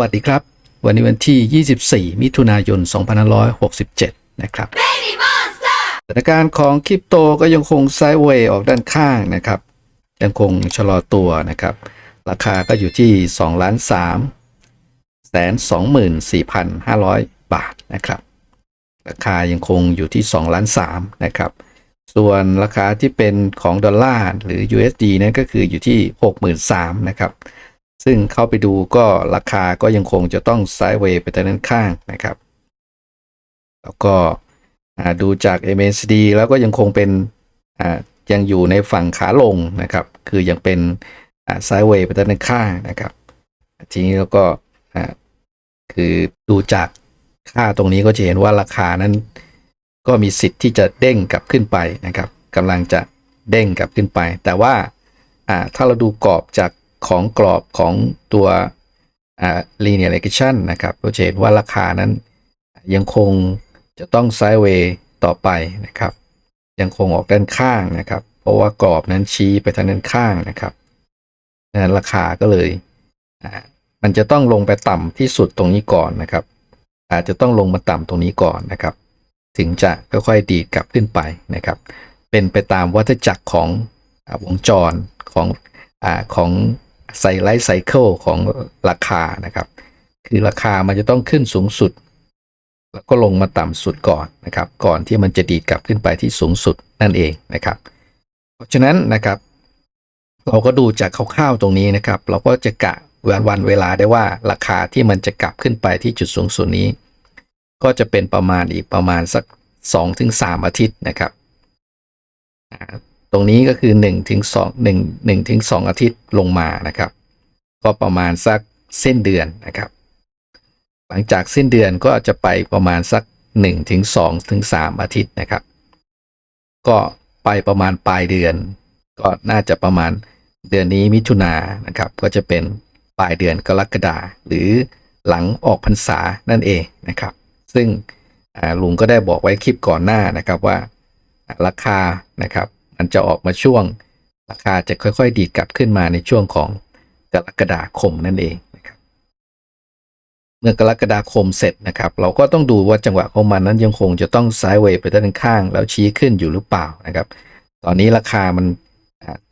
วัสดีครับ วันนี้วันที่ 24 มิถุนายน 2567 นะครับสถานการณ์ของคริปโตก็ยังคงไซด์เวย์ออกด้านข้างนะครับ ยังคงชะลอตัวนะครับ ราคาก็อยู่ที่ 2 ล้าน3แสน24,500 บาทนะครับ ราคายังคงอยู่ที่ 2 ล้าน3นะครับ ส่วนราคาที่เป็นของดอลลาร์หรือ USD นั้นก็คืออยู่ที่ 63,000นะครับ ซึ่งเข้าไปดูก็ราคาก็ยังคงจะต้องไซด์เวย์ไปทางด้านข้างนะครับ แล้วก็ดูจาก MACD แล้วก็ยังคงเป็นยังอยู่ในฝั่งขาลงนะครับ คือยังเป็นไซด์เวย์ไปทางด้านข้างนะครับ ทีนี้แล้วก็คือดูจากค่าตรงนี้ก็จะเห็นว่าราคานั้น ก็มีสิทธิ์ที่จะเด้งกลับขึ้นไปนะครับกำลังจะเด้งกลับขึ้นไป แต่ว่าถ้าเราดูกรอบจาก ของกรอบของตัว linear regression นะครับก็จะเห็นว่าราคานั้นยังคงจะต้องไซด์เวย์ต่อไปนะครับ ยังคงออกด้านข้างนะครับ เพราะว่ากรอบนั้นชี้ไปทางด้านข้างนะครับดังนั้นราคาก็เลยมันจะต้องลงไปต่ำที่สุดตรงนี้ก่อนนะครับ อาจจะต้องลงมาต่ำตรงนี้ก่อนนะครับ ถึงจะค่อยๆดีดกลับขึ้นไปนะครับ เป็นไปตามวัฏจักรของอวงจรของอของ ไซไลท์ไซเคิลของราคานะครับ คือราคามันจะต้องขึ้นสูงสุด แล้วก็ลงมาต่ำสุดก่อนนะครับ ก่อนที่มันจะดีดกลับขึ้นไปที่สูงสุดนั่นเองนะครับ เพราะฉะนั้นนะครับ เราก็ดูจากคร่าวๆตรงนี้นะครับ เราก็จะกะวันวันเวลาได้ว่าราคาที่มันจะกลับขึ้นไปที่จุดสูงสุดนี้ ก็จะเป็นประมาณอีกประมาณสัก2ถึง3อาทิตย์นะครับ รงนี้ก็คือ1ถึง2 1 1ถึง2อาทิตย์ลงมานะครับ ก็ประมาณสักสิ้นเดือนนะครับ หลังจากสิ้นเดือนก็จะไปประมาณสัก1ถึง2ถึง3อาทิตย์นะครับ ก็ไปประมาณปลายเดือน ก็น่าจะประมาณเดือนนี้มิถุนายนะครับ ก็จะเป็นปลายเดือนกรกฎาหรือหลังออกพรรษานั่นเองนะครับ ซึ่งลุงก็ได้บอกไว้คลิปก่อนหน้านะครับว่าราคานะครับ มันจะออกมาช่วง ราคาจะค่อยๆ ดีดกลับขึ้นมาในช่วงของกรกฎาคมนั่นเองนะครับเมื่อกรกฎาคมเสร็จนะครับ เราก็ต้องดูว่าจังหวะของมันนั้นยังคงจะต้องไซด์เวย์ไปด้านข้าง แล้วชี้ขึ้นอยู่หรือเปล่านะครับ ตอนนี้ราคามัน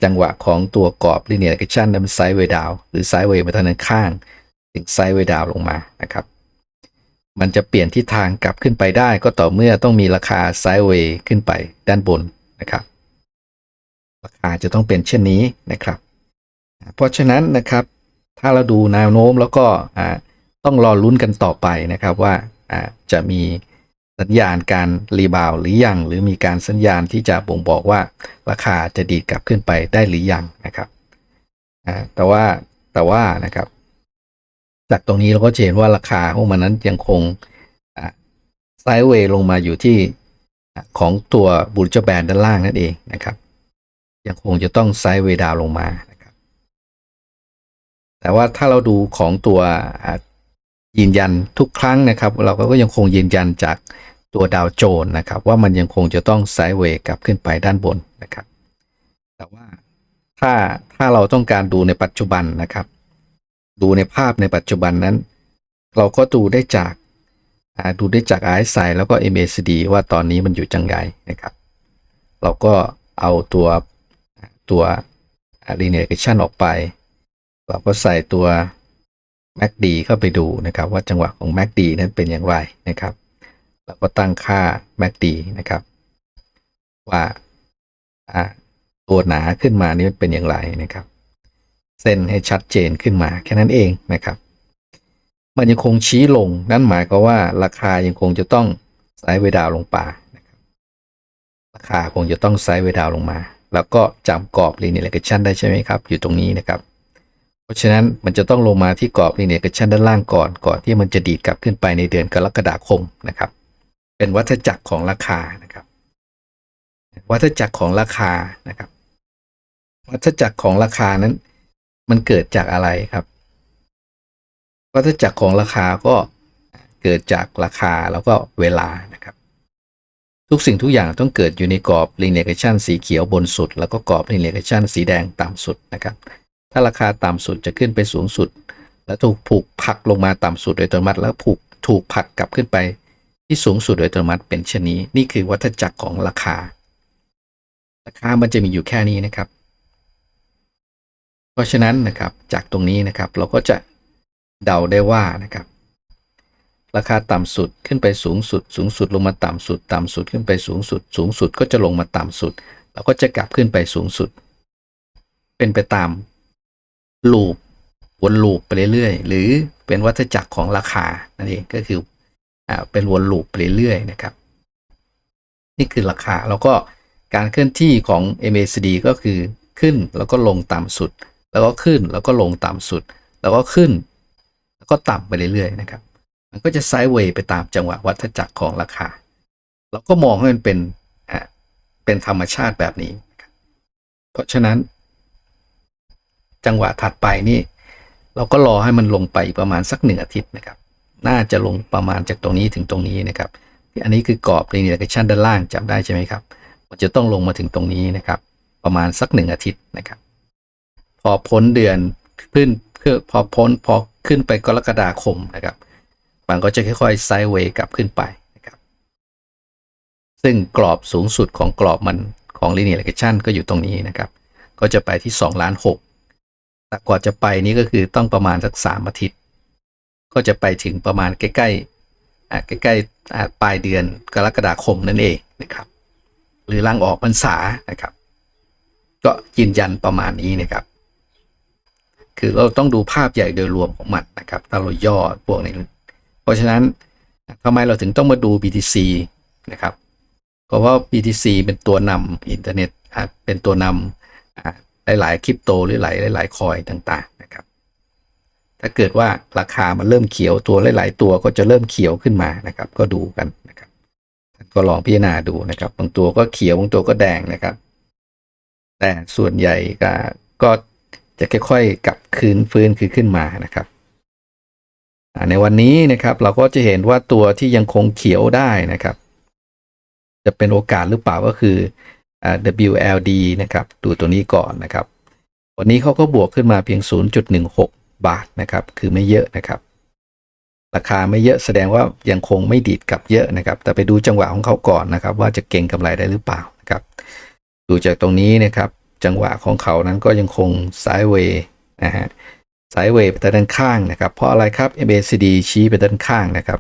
จังหวะของตัวกรอบ linear regression นั้นมันไซด์เวย์ดาวหรือไซด์เวย์ไปทางด้านข้าง ถึงไซด์เวย์ดาวลงมานะครับมันจะเปลี่ยนทิศทางกลับขึ้นไปได้ก็ต่อเมื่อต้องมีราคาไซด์เวย์ขึ้นไปด้านบนนะครับ ราคาจะต้องเป็นเช่นนี้นะครับ เพราะฉะนั้นนะครับถ้าเราดูแนวโน้มแล้วก็ต้องรอลุ้นกันต่อไปนะครับว่าจะมีสัญญาณการรีบาวหรือยัง หรือมีการสัญญาณที่จะบ่งบอกว่าราคาจะดีดกลับขึ้นไปได้หรือยังนะครับแต่ว่าแต่ว่านะครับ จากตรงนี้เราก็เห็นว่าราคาของมันนั้นยังคงไซด์เวย์ลงมาอยู่ที่ของตัวบูลเจอร์แบนด้านล่างนั่นเองนะครับ ยังคงจะต้องไซด์เวดาวลงมานะครับ แต่ว่าถ้าเราดูของตัวยืนยันทุกครั้งนะครับ เราก็ยังคงยืนยันจากตัวดาวโจน์นะครับ ว่ามันยังคงจะต้องไซด์เวกลับขึ้นไปด้านบนนะครับ แต่ว่าถ้าถ้าเราต้องการดูในปัจจุบันนะครับ ดูในภาพในปัจจุบันนั้น เราก็ดูได้จากดูได้จาก RSI แล้วก็ MACD ว่าตอนนี้มันอยู่จังไงนะครับ เราก็เอาตัว ตัว linear regression ออกไป เราก็ใส่ตัว MACD เข้าไปดูนะครับ ว่าจังหวะของ MACD นั้นเป็นอย่างไรนะครับ เราก็ตั้งค่า MACD นะครับ ว่าตัวหนาขึ้นมานี่เป็นอย่างไรนะครับ เส้นให้ชัดเจนขึ้นมาแค่นั้นเองนะครับ มันยังคงชี้ลงนั่นหมายความว่าราคายังคงจะต้องไซด์เวดาวลงปานะครับราคาคงจะต้องไซด์เวดาวลงมา แล้วก็จำกรอบ linear regression ได้ใช่ไหมครับ อยู่ตรงนี้นะครับ เพราะฉะนั้นมันจะต้องลงมาที่กรอบ linear regression ด้านล่างก่อน ก่อนที่มันจะดีดกลับขึ้นไปในเดือนกรกฎาคมนะครับ เป็นวัฏจักรของราคานะครับ วัฏจักรของราคานะครับ วัฏจักรของราคานั้น มันเกิดจากอะไรครับ วัฏจักรของราคาก็เกิดจากราคาแล้วก็เวลานะครับ ทุกสิ่งทุกอย่างต้องเกิดอยู่ในกรอบ linear regression สีเขียวบนสุด แล้วก็กรอบ linear regression สีแดงต่ำสุดนะครับ ถ้าราคาต่ำสุดจะขึ้นไปสูงสุด แล้วถูกผูกผลักลงมาต่ำสุดโดยอัตโนมัติ แล้วผูกถูกผลักกลับขึ้นไป ที่สูงสุดโดยอัตโนมัติเป็นเช่นนี้ นี่คือวัฏจักรของราคา ราคามันจะมีอยู่แค่นี้นะครับ เพราะฉะนั้นนะครับจากตรงนี้นะครับเราก็จะเดาได้ว่านะครับ ราคาต่ำสุดขึ้นไปสูงสุด สูงสุดลงมาต่ำสุด ต่ำสุดขึ้นไปสูงสุด สูงสุดก็จะลงมาต่ำสุด แล้วก็จะกลับขึ้นไปสูงสุด เป็นไปตามลูปวนลูปไปเรื่อยๆ หรือเป็นวัฏจักรของราคานั่นเองก็คืออ่าเป็นวนลูปไปเรื่อยๆนะครับ นี่คือราคาแล้วก็การเคลื่อนที่ของ MACD ก็คือขึ้นแล้วก็ลงต่ำสุด แล้วก็ขึ้นแล้วก็ลงต่ำสุด แล้วก็ขึ้น แล้วก็ต่ำไปเรื่อยๆนะครับ มันก็จะไซด์เวย์ไปตามจังหวะวัฏจักรของราคา เราก็มองให้มันเป็นเป็นธรรมชาติแบบนี้ เพราะฉะนั้น จังหวะถัดไปนี่ เราก็รอให้มันลงไปประมาณสักหนึ่งอาทิตย์นะครับ น่าจะลงประมาณจากตรงนี้ถึงตรงนี้นะครับ อันนี้คือกรอบ linear regression ด้านล่างจำได้ใช่ไหมครับ มันจะต้องลงมาถึงตรงนี้นะครับ ประมาณสักหนึ่งอาทิตย์นะครับ พอพ้นเดือนขึ้นเพื่อพอพ้นพอขึ้นไปกรกฎาคมนะครับ มันก็จะค่อยๆไซด์เวย์กลับขึ้นไปนะครับ ซึ่งกรอบสูงสุดของกรอบมันของ linear regression ก็อยู่ตรงนี้นะครับ ก็จะไปที่2ล้าน6แต่กว่าจะไปนี่ก็คือต้องประมาณสักสามอาทิตย์ ก็จะไปถึงประมาณใกล้ๆใกล้ๆปลายเดือนกรกฎาคมนั่นเองนะครับ หรือลังออกพรรษานะครับ ก็ยืนยันประมาณนี้นะครับคือเราต้องดูภาพใหญ่โดยรวมของมันนะครับถ้าเราย่อพวกนี้ เพราะฉะนั้นทำไมเราถึงต้องมาดู BTC นะครับ เพราะว่า BTC เป็นตัวนำอินเทอร์เน็ตเป็นตัวนำหลายๆคริปโตหรือหลายหลายๆคอยต่างๆนะครับ ถ้าเกิดว่าราคามันเริ่มเขียวตัวหลาย ๆ ตัวก็จะเริ่มเขียวขึ้นมานะครับ ก็ดูกันนะครับก็ลองพิจารณาดูนะครับ บางตัวก็เขียวบางตัวก็แดงนะครับ แต่ส่วนใหญ่ก็ก็จะค่อยๆกลับคืนฟื้นคือขึ้นมานะครับ ในวันนี้นะครับเราก็จะเห็นว่าตัวที่ยังคงเขียวได้นะครับ จะเป็นโอกาสหรือเปล่าก็คือ WLD นะครับดูตัวนี้ก่อนนะครับ วันนี้เขาก็บวกขึ้นมาเพียง 0.16 บาทนะครับ คือไม่เยอะนะครับ ราคาไม่เยอะแสดงว่ายังคงไม่ดีดกลับเยอะนะครับ แต่ไปดูจังหวะของเขาก่อนนะครับ ว่าจะเก่งกำไรได้หรือเปล่านะครับ ดูจากตรงนี้นะครับ จังหวะของเขานั้นก็ยังคงไซด์เวย์นะฮะ ไซด์เวย์ไปด้านข้างนะครับ เพราะอะไรครับ MACD ชี้ไปด้านข้างนะครับ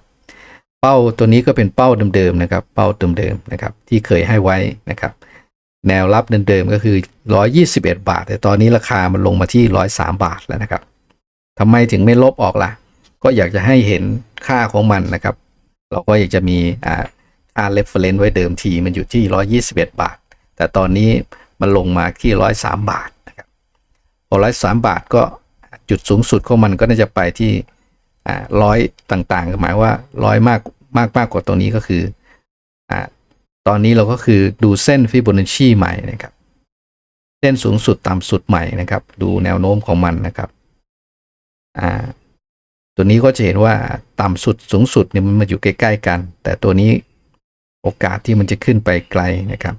เป้าตัวนี้ก็เป็นเป้าเดิมๆนะครับ เป้าเดิมๆนะครับ ที่เคยให้ไว้นะครับ แนวรับเดิมๆก็คือ 121 บาท แต่ตอนนี้ราคามันลงมาที่ 103 บาทแล้วนะครับทำไมถึงไม่ลบออกล่ะ ก็อยากจะให้เห็นค่าของมันนะครับ เราก็อยากจะมีอ่าค่า reference ไว้เดิมทีมันอยู่ที่ 121 บาท แต่ตอนนี้มันลงมาที่ 103 บาทนะครับพอ103 บาทก็ จุดสูงสุดของมันก็น่าจะไปที่อ่าร้อยต่างๆหมายว่าร้อยมากมากมากกว่าตรงนี้ก็คืออ่าตอนนี้เราก็คือดูเส้นฟิโบนัชชีใหม่นะครับ เส้นสูงสุดต่ำสุดใหม่นะครับ ดูแนวโน้มของมันนะครับอ่าตัวนี้ก็จะเห็นว่าต่ำสุดสูงสุดเนี่ยมันมาอยู่ใกล้ ๆ กัน แต่ตัวนี้โอกาสที่มันจะขึ้นไปไกลนะครับ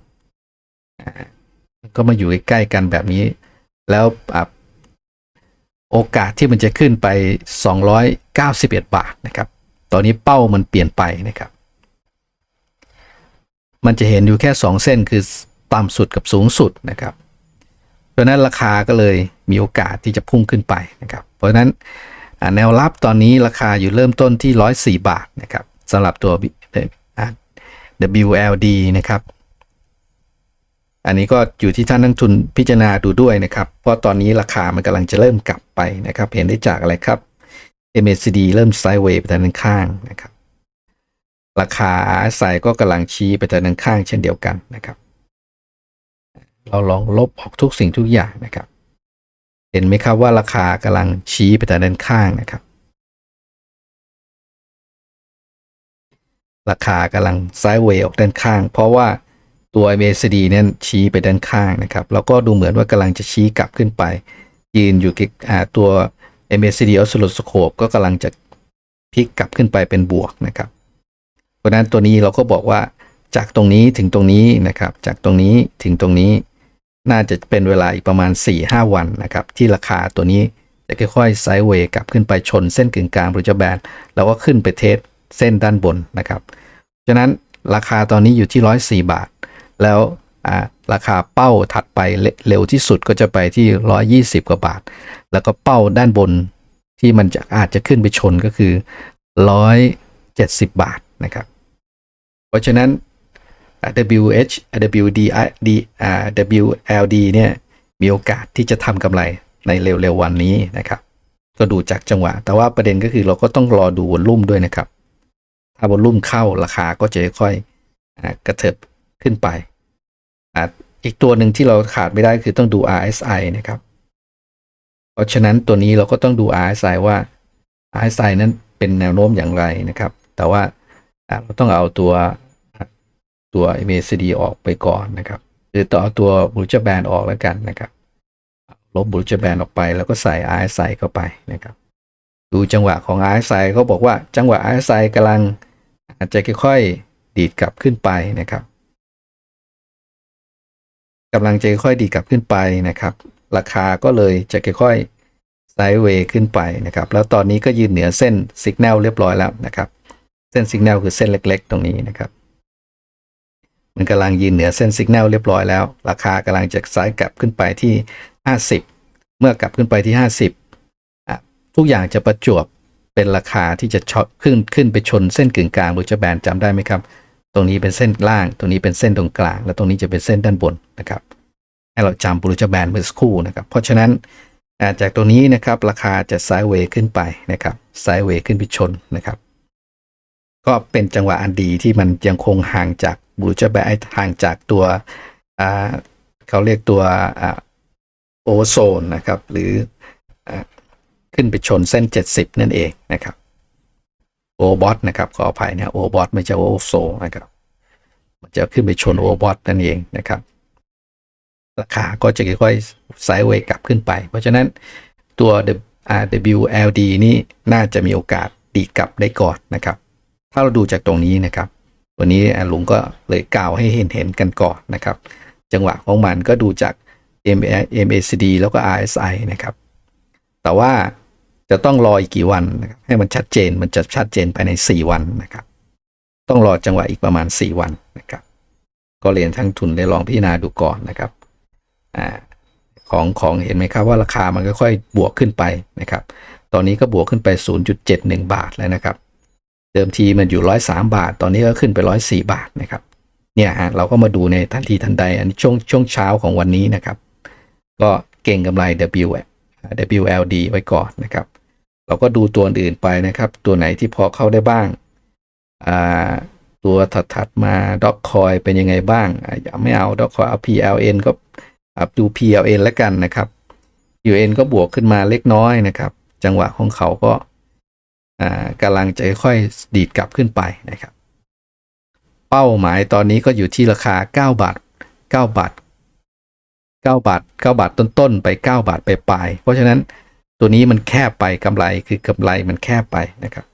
ก็มาอยู่ใกล้ๆกันแบบนี้ แล้วอ่า โอกาสที่มันจะขึ้นไป 291 บาทนะครับ ตอนนี้เป้ามันเปลี่ยนไปนะครับ มันจะเห็นอยู่แค่ 2 เส้นคือต่ำสุดกับสูงสุดนะครับเพราะนั้นราคาก็เลยมีโอกาสที่จะพุ่งขึ้นไปนะครับ เพราะนั้นแนวรับตอนนี้ราคาอยู่เริ่มต้นที่ 104 บาทนะครับสำหรับตัว WLD นะครับ อันนี้ก็อยู่ที่ท่านนักทุนพิจารณาดูด้วยนะครับ เพราะตอนนี้ราคามันกำลังจะเริ่มกลับไปนะครับ เห็นได้จากอะไรครับ MACD เริ่มไซด์เวย์ไปทางด้านข้างนะครับ ราคาใส่ก็กำลังชี้ไปทางด้านข้างเช่นเดียวกันนะครับ เราลองลบออกทุกสิ่งทุกอย่างนะครับ เห็นไหมครับว่าราคากำลังชี้ไปทางด้านข้างนะครับ ราคากำลังไซด์เวย์ออกด้านข้าง เพราะว่า ตัว MACD เนี่ยชี้ไปด้านข้างนะครับ แล้วก็ดูเหมือนว่ากำลังจะชี้กลับขึ้นไป ยืนอยู่ที่อ่าตัว MACD oscilloscope ก็กำลังจะพลิกกลับขึ้นไปเป็นบวกนะครับ เพราะฉะนั้นตัวนี้เราก็บอกว่าจากตรงนี้ถึงตรงนี้นะครับ จากตรงนี้ถึงตรงนี้น่าจะเป็นเวลาอีกประมาณ 4-5 วันนะครับ ที่ราคาตัวนี้จะค่อยๆไซด์เวย์กลับขึ้นไปชนเส้นกึ่งกลางบริจแบนแล้วก็ขึ้นไปเทสเส้นด้านบนนะครับ ฉะนั้นราคาตอนนี้อยู่ที่ 104 บาท แล้วราคาเป้าถัดไปเร็วที่สุดก็จะไปที่ 120 กว่าบาท แล้วก็เป้าด้านบนที่มันจะอาจจะขึ้นไปชนก็คือ 170 บาทนะครับ เพราะฉะนั้น WH WD D WLD เนี่ยมีโอกาสที่จะทำกำไรในเร็วๆวันนี้นะครับ ก็ดูจากจังหวะ แต่ว่าประเด็นก็คือเราก็ต้องรอดูวอลุ่มด้วยนะครับ ถ้าวอลุ่มเข้าราคาก็จะค่อยกระเถิบ ขึ้นไปอ,อีกตัวหนึ่งที่เราขาดไม่ได้คือต้องดู RSI นะครับ เพราะฉะนั้นตัวนี้เราก็ต้องดู RSI ว่า RSI นั้นเป็นแนวโน้มอย่างไรนะครับ แต่ว่าเราต้องเอาตัวตัว MACD ออกไปก่อนนะครับ หรือต่อเอาตัวบูจ e แบนออกแล้วกันนะครับ ลบบูจ e แบนออกไปแล้วก็ใส่ RSI เข้าไปนะครับ ดูจังหวะของ RSI เขาบอกว่าจังหวะ RSI กำลังอาจจะค่อยๆดีดกลับขึ้นไปนะครับ กำลังจะค่อยดีกลับขึ้นไปนะครับ ราคาก็เลยจะค่อยๆไซด์เวย์ขึ้นไปนะครับ แล้วตอนนี้ก็ยืนเหนือเส้นสัญญาณเรียบร้อยแล้วนะครับ เส้นสัญญาณคือเส้นเล็ก ๆ ตรงนี้นะครับ มันกำลังยืนเหนือเส้นสัญญาณเรียบร้อยแล้ว ราคากำลังจะไซด์กลับขึ้นไปที่ 50 เมื่อกลับขึ้นไปที่ 50 ทุกอย่างจะประจวบเป็นราคาที่จะช็อตขึ้นขึ้นไปชนเส้นกึ่งกลางบูจแบนจำได้ไหมครับ รงนี้เป็นเส้นล่าง ตรงนี้เป็นเส้นตรงกลาง และตรงนี้จะเป็นเส้นด้านบนนะครับ ให้เราจำบูจแบนเมื่อสักครู่นะครับ เพราะฉะนั้นาจากตัวนี้นะครับราคาจะไซด์เวย์ขึ้นไปนะครับไซด์เวย์ขึ้นไปชนนะครับ ก็เป็นจังหวะอันดีที่มันยังคงห่างจากบูจแบนห่างจากตัวเขาเรียกตัวโอโซนนะครับ หรืออขึ้นไปชนเส้น 70 นั่นเองนะครับ โอบอทนะครับขออภัยนะโอบอทไม่ใช่โอโซนะครับมันจะขึ้นไปชนโอบอทนั่นเองนะครับ ราคาก็จะค่อยๆไซด์เวย์กลับขึ้นไป เพราะฉะนั้นตัว WLD นี่น่าจะมีโอกาสดีกลับได้ก่อนนะครับ ถ้าเราดูจากตรงนี้นะครับ วันนี้ลุงก็เลยกล่าวให้เห็นเห็นกันก่อนนะครับ จังหวะของมันก็ดูจาก MACD แล้วก็ RSI นะครับ แต่ว่า จะต้องรออีกกี่วันนะครับให้มันชัดเจนมันจะชัดเจนภายใน 4 วันนะครับ ต้องรอจังหวะอีกประมาณ 4 วันนะครับ ก็เรียนทั้งทุนได้ลองพิจารณาดูก่อนนะครับอ่าของของเห็นไหมครับว่าราคามันค่อยๆบวกขึ้นไปนะครับ ตอนนี้ก็บวกขึ้นไป 0.71 บาทแล้วนะครับ เดิมทีมันอยู่ 103 บาท ตอนนี้ก็ขึ้นไป 104 บาทนะครับ เนี่ยฮะเราก็มาดูในทันทีทันใดอันนี้ช่วงช่วงเช้าของวันนี้นะครับ ก็เก่งกำไร W WLD ไว้ก่อนนะครับ เราก็ดูตัวอื่นไปนะครับ ตัวไหนที่พอเข้าได้บ้างอ่าตัวถัดๆมาด็อกคอยเป็นยังไงบ้างอย่าไม่เอาด็อกคอยเอา PLN ก็อะดู PLN แล้วกันนะครับ UN ก็บวกขึ้นมาเล็กน้อยนะครับ จังหวะของเขาก็อ่ากำลังจะค่อยๆดีดกลับขึ้นไปนะครับ เป้าหมายตอนนี้ก็อยู่ที่ราคา 9 บาท 9 บาท 9 บาท 9 บาทต้นๆไป 9 บาทไปปลายเพราะฉะนั้น ตัวนี้มันแคบไปกำไรคือกำไรมันแคบไปนะครับ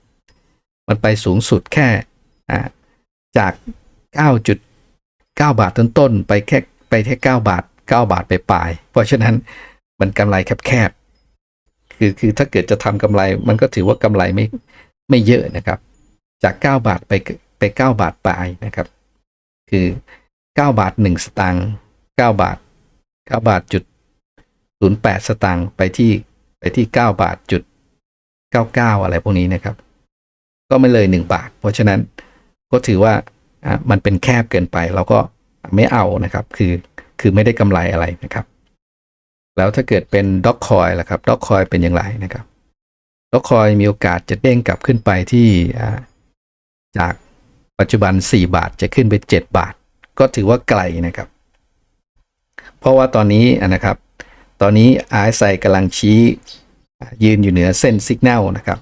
มันไปสูงสุดแค่อ่าจาก 9.9 บาทต้นๆไปแค่ไปแค่9บาท 9 บาทไปปลาย เพราะฉะนั้นมันกำไรแคบๆคือคือถ้าเกิดจะทำกำไรมันก็ถือว่ากำไรไม่ไม่เยอะนะครับ จาก 9 บาทไปไป 9 บาทปลายนะครับ คือ 9 บาท 1 สตางค์9บาท 9 บาทจุด08 สตางค์ไปที่ ไปที่ 9 บาทจุด 99 อะไรพวกนี้นะครับ ก็ไม่เลย 1 บาท เพราะฉะนั้นก็ถือว่ามันเป็นแคบเกินไปเราก็ไม่เอานะครับ คือคือไม่ได้กำไรอะไรนะครับ แล้วถ้าเกิดเป็นด็อกคอยล่ะครับด็อกคอยเป็นอย่างไรนะครับด็อกคอยมีโอกาสจะเด้งกลับขึ้นไปที่จากปัจจุบัน 4 บาทจะขึ้นไป 7 บาท ก็ถือว่าไกลนะครับ เพราะว่าตอนนี้นะครับ ตอนนี้ RSI กำลังชี้ยืนอยู่เหนือเส้นสัญญาณนะครับ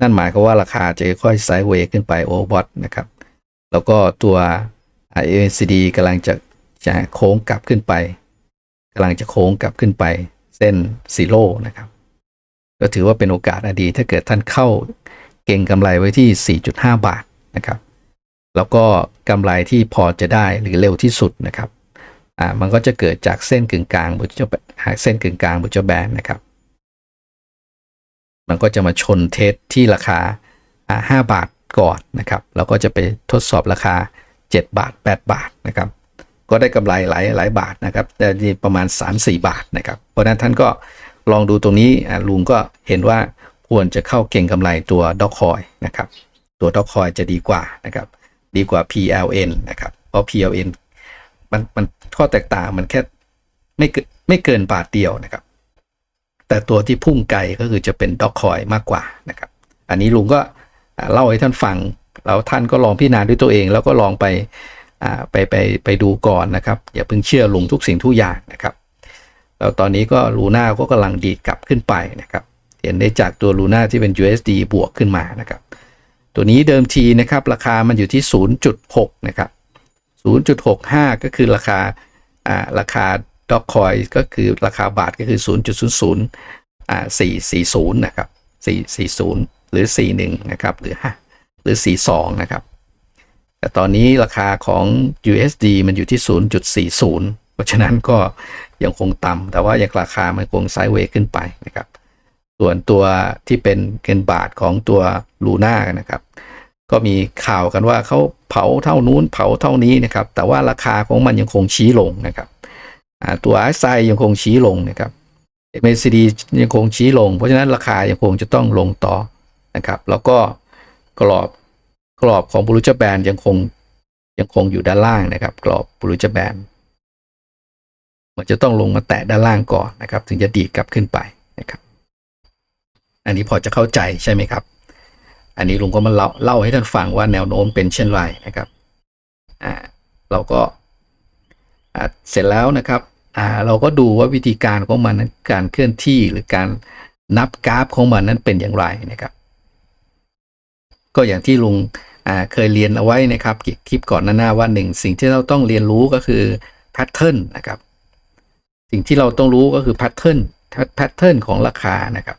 นั่นหมายความว่าราคาจะค่อยไซด์เวย์ขึ้นไปโอเวอร์บอทนะครับ แล้วก็ตัว MACD กำลังจะจะโค้งกลับขึ้นไปกำลังจะโค้งกลับขึ้นไปเส้นซีโร่นะครับ ก็ถือว่าเป็นโอกาสอดีถ้าเกิดท่านเข้าเก่งกำไรไว้ที่ 4.5 บาทนะครับ แล้วก็กำไรที่พอจะได้หรือเร็วที่สุดนะครับ อ่ามันก็จะเกิดจากเส้นกึ่งกลางบุจเส้นกึ่งกลางบุจแบนนะครับ มันก็จะมาชนเทสที่ราคาอ่า5บาทก่อนนะครับแล้วก็จะไปทดสอบราคา 7 บาท 8 บาทนะครับ ก็ได้กำไรหลายหลายบาทนะครับแต่นี่ประมาณ 3-4 บาทนะครับ เพราะนั้นท่านก็ลองดูตรงนี้ลุงก็เห็นว่าควรจะเข้าเก่งกำไรตัวดอกคอยนะครับ ตัวดอกคอยจะดีกว่านะครับ ดีกว่า PLN นะครับ เพราะ PLN มันมันข้อแตกต่างมันแค่ไม่เกินไม่เกินบาทเดียวนะครับ แต่ตัวที่พุ่งไกลก็คือจะเป็นด็อกคอยมากกว่านะครับ อันนี้ลุงก็เล่าให้ท่านฟังแล้วท่านก็ลองพิจารณาด้วยตัวเอง แล้วก็ลองไปไปไปไปดูก่อนนะครับ อย่าเพิ่งเชื่อลุงทุกสิ่งทุกอย่างนะครับแล้วตอนนี้ก็ลูน่าก็กำลังดีดกลับขึ้นไปนะครับเห็นได้จากตัวลูน่าที่เป็น USD บวกขึ้นมานะครับ ตัวนี้เดิมทีนะครับ ราคามันอยู่ที่ 0.6 นะครับ 0.65 ก็คือราคาอ่าราคาด็อกคอยก็คือราคาบาทก็คือ 0.00อ่า440 นะครับ 440 หรือ 41 นะครับ หรือ5หรือ 42 นะครับ แต่ตอนนี้ราคาของ USD มันอยู่ที่ 0.40เพราะฉะนั้นก็ยังคงต่ำแต่ว่ายังราคามันคงไซด์เวย์ขึ้นไปนะครับ ส่วนตัวที่เป็นเงินบาทของตัวลูน่านะครับ ก็มีข่าวกันว่าเขาเผาเท่านู้นเผาเท่านี้นะครับ แต่ว่าราคาของมันยังคงชี้ลงนะครับตัว RSI ยังคงชี้ลงนะครับ MACD ยังคงชี้ลง เพราะฉะนั้นราคายังคงจะต้องลงต่อนะครับ แล้วก็กรอบกรอบของบรูจแบนยังคงยังคงอยู่ด้านล่างนะครับ กรอบบรูจแบนมันจะต้องลงมาแตะด้านล่างก่อนนะครับ ถึงจะดีดกลับขึ้นไปนะครับ อันนี้พอจะเข้าใจใช่ไหมครับ อันนี้ลุงก็มาเล่าเล่าให้ท่านฟังว่าแนวโน้มเป็นเช่นไรนะครับอ่าเราก็อ่าเสร็จแล้วนะครับอ่าเราก็ดูว่าวิธีการของมันนั้นการเคลื่อนที่หรือการนับกราฟของมันนั้นเป็นอย่างไรนะครับ ก็อย่างที่ลุงอ่าเคยเรียนเอาไว้นะครับคลิปก่อนหน้าว่าหนึ่งสิ่งที่เราต้องเรียนรู้ก็คือแพทเทิร์นนะครับ สิ่งที่เราต้องรู้ก็คือแพทเทิร์นแพทเทิร์นของราคานะครับ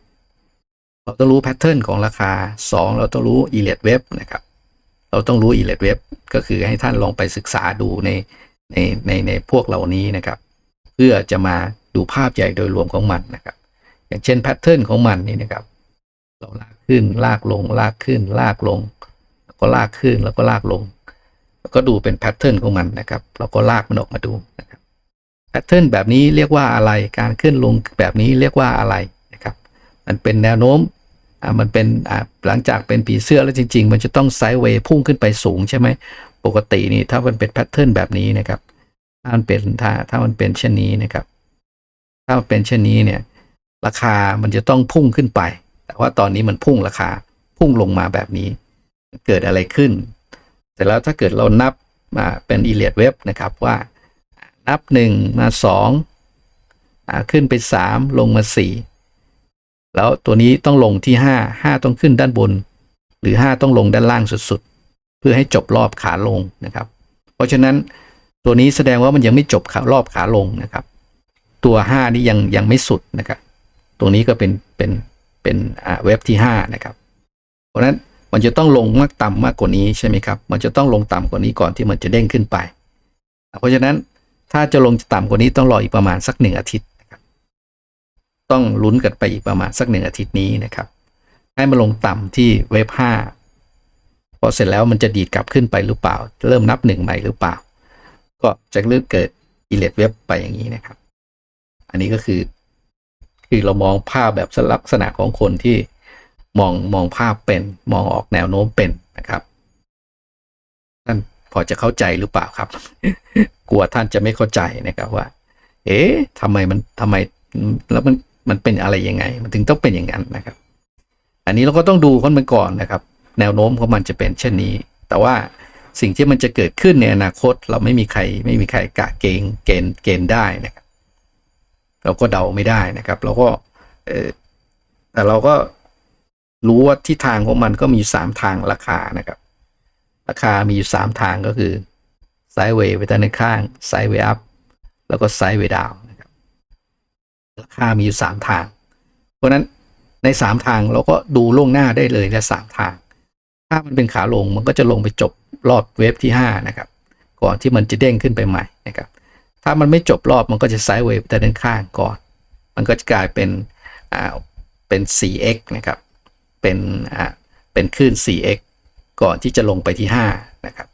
เราต้องรู้แพทเทิร์นของราคา 2 เราต้องรู้ e l e t Web นะครับ เราต้องรู้ e l e t Web ก็คือให้ท่านลองไปศึกษาดูในในในในพวกเหล่านี้นะครับ เพื่อจะมาดูภาพใหญ่โดยรวมของมันนะครับ อย่างเช่นแพทเทิร์นของมันนี่นะครับ เราลากขึ้นลากลง ลากขึ้น ลากลง แล้วก็ลากขึ้นแล้วก็ลากลง แล้วก็ดูเป็นแพทเทิร์นของมันนะครับ เราก็ลากมันออกมาดูนะครับแพทเทิร์นแบบนี้เรียกว่าอะไร การขึ้นลงแบบนี้เรียกว่าอะไร มันเป็นแนวโน้มอ่ามันเป็นอ่าหลังจากเป็นผีเสื้อแล้วจริง ๆ มันจะต้องไซด์เวย์พุ่งขึ้นไปสูงใช่ไหมปกตินี่ถ้ามันเป็นแพทเทิร์นแบบนี้นะครับถ้ามันเป็นถ้าถ้ามันเป็นเช่นนี้นะครับ ถ้ามันเป็นเช่นนี้เนี่ย ราคามันจะต้องพุ่งขึ้นไป แต่ว่าตอนนี้มันพุ่งราคาพุ่งลงมาแบบนี้ เกิดอะไรขึ้นเสร็จแล้วถ้าเกิดเรานับมาเป็นอีเลียดเว็บนะครับว่านับหนึ่งมาสองอ่าขึ้นไปสามลงมาสี่ แล้วตัวนี้ต้องลงที่ 5 5 ต้องขึ้นด้านบน หรือ 5 ต้องลงด้านล่างสุดๆ เพื่อให้จบรอบขาลงนะครับ เพราะฉะนั้นตัวนี้แสดงว่ามันยังไม่จบขารอบขาลงนะครับ ตัว 5 นี่ยังยังไม่สุดนะครับ ตรงนี้ก็เป็นเป็นเป็นอ่าเว็บที่ 5 นะครับ เพราะฉะนั้นมันจะต้องลงมากต่ำมากกว่านี้ใช่ไหมครับ มันจะต้องลงต่ำกว่านี้ก่อนที่มันจะเด้งขึ้นไป เพราะฉะนั้นถ้าจะลงต่ำกว่านี้ต้องรออีกประมาณสักหนึ่งอาทิตย์ ต้องลุ้นกันไปอีกประมาณสักหนึ่งอาทิตย์นี้นะครับ ให้มาลงต่ำที่เว็บห้าพอเสร็จแล้วมันจะดีดกลับขึ้นไปหรือเปล่า เริ่มนับหนึ่งใหม่หรือเปล่า ก็จะเริ่มเกิดอิเลตเว็บไปอย่างนี้นะครับ อันนี้ก็คือ คือเรามองภาพแบบลักษณะของคนที่มองมองภาพเป็นมองออกแนวโน้มเป็นนะครับท่านพอจะเข้าใจหรือเปล่าครับ กลัวท่านจะไม่เข้าใจนะครับว่า เอ๊ะทำไมมันทำไมแล้วมัน มันเป็นอะไรยังไง มันถึงต้องเป็นอย่างนั้นนะครับ อันนี้เราก็ต้องดูคนมันก่อนนะครับ แนวโน้มของมันจะเป็นเช่นนี้ แต่ว่าสิ่งที่มันจะเกิดขึ้นในอนาคต เราไม่มีใครไม่มีใครกะเกณฑ์เกณฑ์เกณฑ์ได้นะครับ เราก็เดาไม่ได้นะครับ เราก็เออแต่เราก็รู้ว่าที่ทางของมันก็มีสามทางราคานะครับ ราคามีอยู่สามทางก็คือไซด์เวย์ไปด้านข้างไซด์เวย์อัพแล้วก็ไซด์เวย์ดาว ราคามีอยู่สามทาง เพราะนั้นในสามทางเราก็ดูล่วงหน้าได้เลยและสามทาง ถ้ามันเป็นขาลงมันก็จะลงไปจบรอบเวฟที่ห้านะครับ ก่อนที่มันจะเด้งขึ้นไปใหม่นะครับ ถ้ามันไม่จบรอบมันก็จะไซด์เวย์ไปด้านข้างก่อน มันก็จะกลายเป็นอ่าเป็น 4x นะครับ เป็นอ่าเป็นคลื่น 4x ก่อนที่จะลงไปที่ 5 นะครับ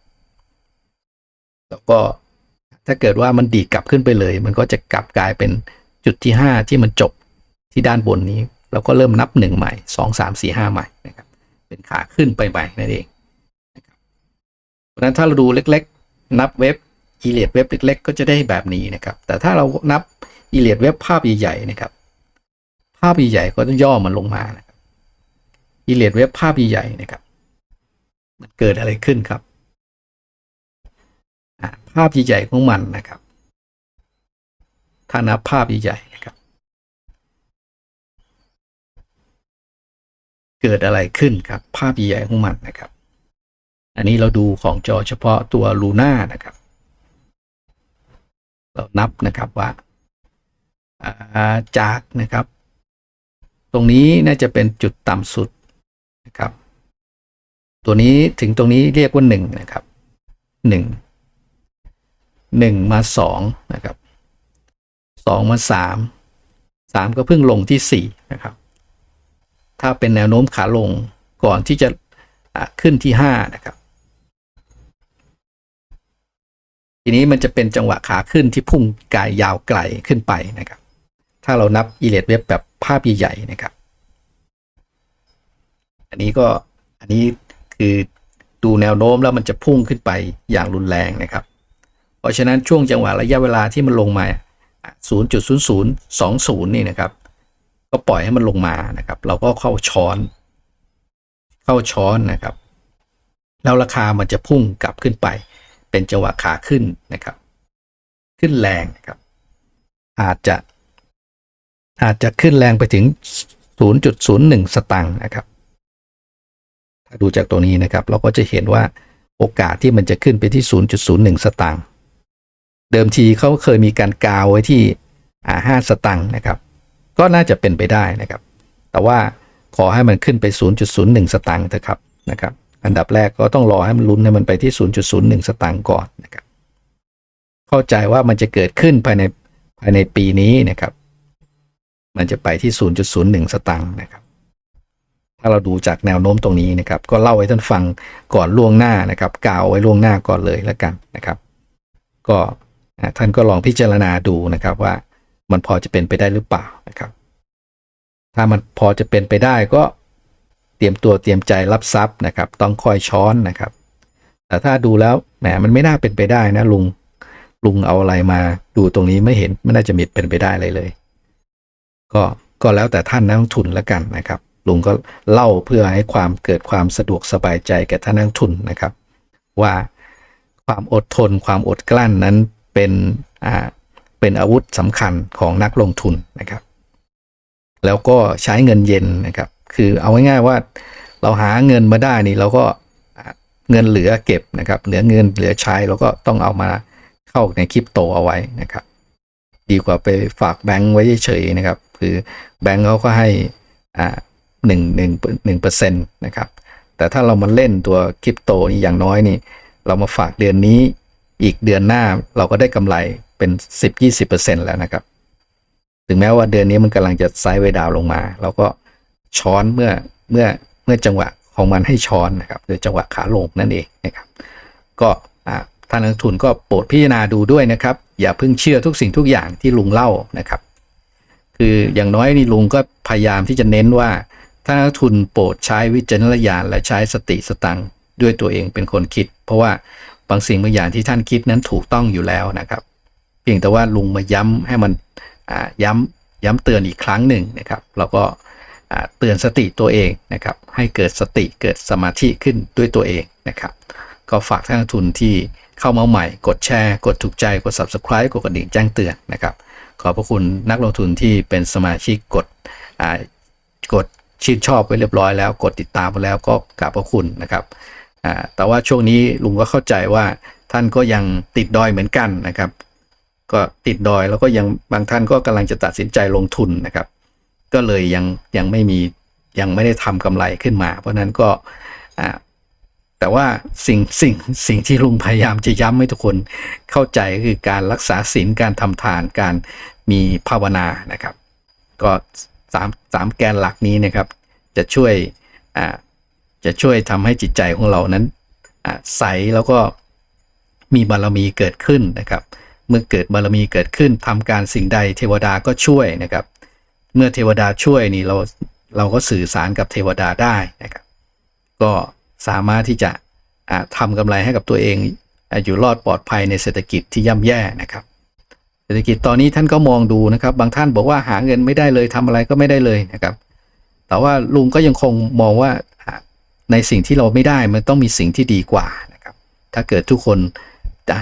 แล้วก็ถ้าเกิดว่ามันดีดกลับขึ้นไปเลย มันก็จะกลับกลายเป็น จุดที่ 5 ที่มันจบที่ด้านบนนี้ เราก็เริ่มนับ 1 ใหม่ 2 3 4 5 ใหม่นะครับเป็นขาขึ้นไปใหม่นั่นเองนะครับเพราะฉะนั้นถ้าเราดูเล็กๆ นับเว็บอีเลียดเว็บเล็กๆ ก็จะได้แบบนี้นะครับ แต่ถ้าเรานับอีเลียดเว็บภาพใหญ่ๆนะครับ ภาพใหญ่ๆก็ต้องย่อมันลงมานะครับอีเลียดเว็บภาพใหญ่ๆนะครับ มันเกิดอะไรขึ้นครับภาพใหญ่ๆของมันนะครับ ถ้านับภาพใหญ่ๆนะครับ เกิดอะไรขึ้นครับ ภาพใหญ่ของมันนะครับ อันนี้เราดูของจอเฉพาะตัวลูน่านะครับ เรานับนะครับว่าาจากนะครับ ตรงนี้น่าจะเป็นจุดต่ำสุดนะครับ ตัวนี้ถึงตรงนี้เรียกว่าหนึ่งนะครับหนึ่งหนึ่งมาสองนะครับ สองมาสามสามก็เพิ่งลงที่สี่นะครับ ถ้าเป็นแนวโน้มขาลงก่อนที่จะะขึ้นที่ห้านะครับ ทีนี้มันจะเป็นจังหวะขาขึ้นที่พุ่งกายยาวไกลขึ้นไปนะครับ ถ้าเรานับอีเลดเว็บแบบภาพใหญ่ๆนะครับ อันนี้ก็อันนี้คือดูแนวโน้มแล้วมันจะพุ่งขึ้นไปอย่างรุนแรงนะครับ เพราะฉะนั้นช่วงจังหวะระยะเวลาที่มันลงมา 0.0020 นี่นะครับ ก็ปล่อยให้มันลงมานะครับ เราก็เข้าช้อน เข้าช้อนนะครับ แล้วราคามันจะพุ่งกลับขึ้นไป เป็นจังหวะขาขึ้นนะครับ ขึ้นแรงนะครับ อาจจะ อาจจะขึ้นแรงไปถึง 0.01 สตังค์นะครับ ถ้าดูจากตัวนี้นะครับ เราก็จะเห็นว่าโอกาสที่มันจะขึ้นไปที่ 0.01 สตางค์ เดิมทีเขาเคยมีการกาวไว้ที่อ่า5สตังค์นะครับ ก็น่าจะเป็นไปได้นะครับ แต่ว่าขอให้มันขึ้นไป 0.01 สตางค์เถอะครับนะครับ อันดับแรกก็ต้องรอให้มันลุ้นให้มันไปที่ 0.01 สตางค์ก่อนนะครับ เข้าใจว่ามันจะเกิดขึ้นภายในภายในปีนี้นะครับ มันจะไปที่ 0.01 สตางค์นะครับ ถ้าเราดูจากแนวโน้มตรงนี้นะครับ ก็เล่าให้ท่านฟังก่อนล่วงหน้านะครับ กล่าวไว้ล่วงหน้าก่อนเลยแล้วกันนะครับ ก็ ท่านก็ลองพิจารณาดูนะครับว่ามันพอจะเป็นไปได้หรือเปล่านะครับ ถ้ามันพอจะเป็นไปได้ก็เตรียมตัวเตรียมใจรับทรัพย์นะครับ ต้องคอยช้อนนะครับ แต่ถ้าดูแล้วแหมมันไม่น่าเป็นไปได้นะลุงลุงเอาอะไรมาดูตรงนี้ไม่เห็นไม่น่าจะมีเป็นไปได้เลยเลย ก็ก็แล้วแต่ท่านนักลงทุนแล้วกันนะครับ ลุงก็เล่าเพื่อให้ความเกิดความสะดวกสบายใจแก่ท่านนักทุนนะครับ ว่าความอดทนความอดกลั้นนั้น เป็นอ่าเป็นอาวุธสำคัญของนักลงทุนนะครับ แล้วก็ใช้เงินเย็นนะครับ คือเอาง่ายๆว่าเราหาเงินมาได้นี่เราก็เงินเหลือเก็บนะครับเหลือเงินเหลือใช้เราก็ต้องเอามาเข้าในคริปโตเอาไว้นะครับ ดีกว่าไปฝากแบงก์ไว้เฉยๆนะครับ คือแบงก์เขาก็ให้อ่าหนึ่งหนึ่งหนึ่งเปอร์เซ็นต์นะครับ แต่ถ้าเรามาเล่นตัวคริปโตนี่อย่างน้อยนี่ เรามาฝากเดือนนี้ อีกเดือนหน้าเราก็ได้กำไรเป็น 10-20%แล้วนะครับ ถึงแม้ว่าเดือนนี้มันกำลังจะไซด์เวดาวลงมาเราก็ช้อนเมื่อเมื่อเมื่อจังหวะของมันให้ช้อนนะครับโดยจังหวะขาลงนั่นเองนะครับ ก็อ่าท่านนักลงทุนก็โปรดพิจารณาดูด้วยนะครับ อย่าเพิ่งเชื่อทุกสิ่งทุกอย่างที่ลุงเล่านะครับ คืออย่างน้อยนี่ลุงก็พยายามที่จะเน้นว่าท่านนักลงทุนโปรดใช้วิจารณญาณและใช้สติสตังด้วยตัวเองเป็นคนคิด เพราะว่า บางสิ่งบางอย่างที่ท่านคิดนั้นถูกต้องอยู่แล้วนะครับ เพียงแต่ว่าลุงมาย้ำให้มันอ่าย้ำย้ำเตือนอีกครั้งหนึ่งนะครับแล้วก็เตือนสติตัวเองนะครับ ให้เกิดสติเกิดสมาธิขึ้นด้วยตัวเองนะครับ ก็ฝากท่านนักลงทุนที่เข้ามาใหม่ กดแชร์ กดถูกใจ กด subscribe กดกระดิ่งแจ้งเตือนนะครับ ขอบพระคุณนักลงทุนที่เป็นสมาชิกกดกดชื่นชอบไว้เรียบร้อยแล้ว กดติดตามไปแล้วก็กราบพระคุณนะครับ อ่าแต่ว่าช่วงนี้ลุงก็เข้าใจว่าท่านก็ยังติดดอยเหมือนกันนะครับ ก็ติดดอยแล้วก็ยังบางท่านก็กำลังจะตัดสินใจลงทุนนะครับ ก็เลยยังยังไม่มียังไม่ได้ทำกำไรขึ้นมา เพราะนั้นก็อ่าแต่ว่าสิ่งสิ่งสิ่งที่ลุงพยายามจะย้ำให้ทุกคนเข้าใจก็คือการรักษาศีลการทำทานการมีภาวนานะครับ ก็สามสามแกนหลักนี้นะครับ จะช่วยอ่า จะช่วยทำให้จิตใจของเรานั้นใสแล้วก็มีบารมีเกิดขึ้นนะครับ เมื่อเกิดบารมีเกิดขึ้นทำการสิ่งใดเทวดาก็ช่วยนะครับ เมื่อเทวดาช่วยนี่เราเราก็สื่อสารกับเทวดาได้นะครับ ก็สามารถที่จะอ่าทำกำไรให้กับตัวเองออยู่รอดปลอดภัยในเศรษฐกิจที่ย่ำแย่นะครับ เศรษฐกิจตอนนี้ท่านก็มองดูนะครับ บางท่านบอกว่าหาเงินไม่ได้เลยทำอะไรก็ไม่ได้เลยนะครับ แต่ว่าลุงก็ยังคงมองว่า ในสิ่งที่เราไม่ได้มันต้องมีสิ่งที่ดีกว่านะครับ ถ้าเกิดทุกคนอ่า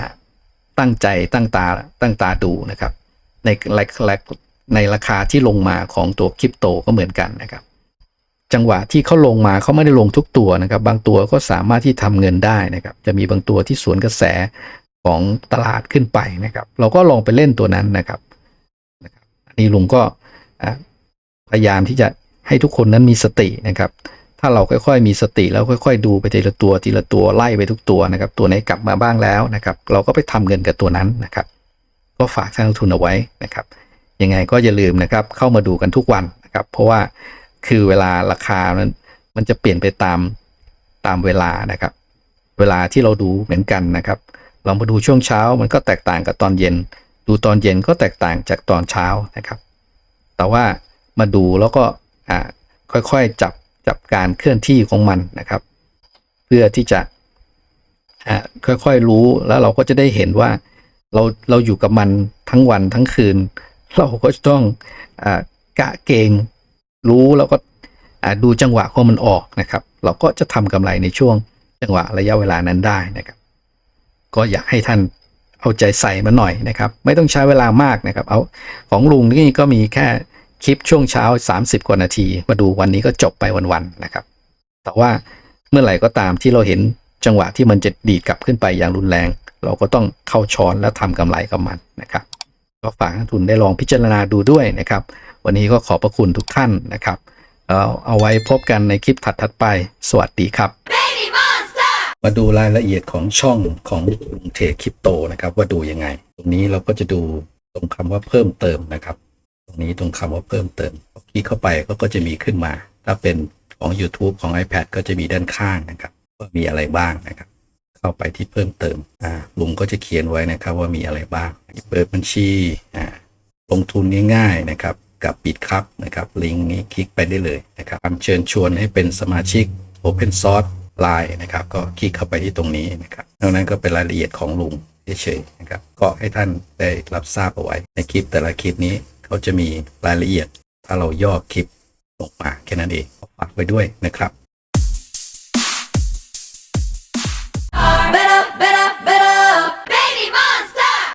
ตั้งใจตั้งตาตั้งตาดูนะครับ ในในราคาที่ลงมาของตัวคริปโตก็เหมือนกันนะครับ จังหวะที่เขาลงมาเขาไม่ได้ลงทุกตัวนะครับ บางตัวก็สามารถที่ทำเงินได้นะครับ จะมีบางตัวที่สวนกระแสของตลาดขึ้นไปนะครับ เราก็ลองไปเล่นตัวนั้นนะครับนะครับอันนี้ลุงก็พยายามที่จะให้ทุกคนนั้นมีสตินะครับ ถ้าเราค่อยๆมีสติแล้วค่อยๆ ดูไปทีละตัวทีละตัวไล่ไปทุกตัวนะครับ ตัวไหนกลับมาบ้างแล้วนะครับ เราก็ไปทำเงินกับตัวนั้นนะครับ ก็ฝากท่านนักทุนเอาไว้นะครับ ยังไงก็อย่าลืมนะครับ เข้ามาดูกันทุกวันนะครับ เพราะว่าคือเวลาราคามันมันจะเปลี่ยนไปตามตามเวลานะครับ เวลาที่เราดูเหมือนกันนะครับเรามาดูช่วงเช้ามันก็แตกต่างกับตอนเย็น ดูตอนเย็นก็แตกต่างจากตอนเช้านะครับ แต่ว่ามาดูแล้วก็ค่อยๆจับ จับการเคลื่อนที่ของมันนะครับ เพื่อที่จะค่อยๆรู้แล้วเราก็จะได้เห็นว่าเราเราอยู่กับมันทั้งวันทั้งคืน เราก็จะต้องอกะเกงรู้แล้วก็ดูจังหวะของมันออกนะครับ เราก็จะทำกำไรในช่วงจังหวะระยะเวลานั้นได้นะครับ ก็อยากให้ท่านเอาใจใส่มาหน่อยนะครับ ไม่ต้องใช้เวลามากนะครับ เอาของลุงนี่ก็มีแค่ คลิปช่วงเช้า 30 กว่านาที มาดูวันนี้ก็จบไปวันๆนะครับ แต่ว่าเมื่อไหร่ก็ตามที่เราเห็นจังหวะที่มันจะดีดกลับขึ้นไปอย่างรุนแรง เราก็ต้องเข้าช้อนและทำกำไรกับมันนะครับ ก็ฝากนักทุนได้ลองพิจารณาดูด้วยนะครับ วันนี้ก็ขอบพระคุณทุกท่านนะครับเอาเอาไว้พบกันในคลิปถัดๆไป สวัสดีครับ มาดูรายละเอียดของช่องของลุงเทรดคริปโตนะครับ ว่าดูยังไง ตรงนี้เราก็จะดูตรงคำว่าเพิ่มเติมนะครับ ตรงนี้ตรงคำว่าเพิ่มเติมคลิกเข้าไปก็ก็จะมีขึ้นมา ถ้าเป็นของ YouTube ของ iPad ก็จะมีด้านข้างนะครับ ว่ามีอะไรบ้างนะครับ เข้าไปที่เพิ่มเติมอ่าลุงก็จะเขียนไว้นะครับว่ามีอะไรบ้าง เปิดบัญชีอ่าลงทุนง่ายๆนะครับ กับปิดครับนะครับลิงก์นี้คลิกไปได้เลยนะครับคำเชิญชวนให้เป็นสมาชิก Open Source Line นะครับ ก็คลิกเข้าไปที่ตรงนี้นะครับนอกนั้นก็เป็นรายละเอียดของลุงเฉยๆนะครับ ก็ให้ท่านได้รับทราบเอาไว้ในคลิปแต่ละคลิปนี้ เขาจะมีรายละเอียด ถ้าเราย่อคลิปลงมาแค่นั้นเองฝากไว้ด้วยนะครับ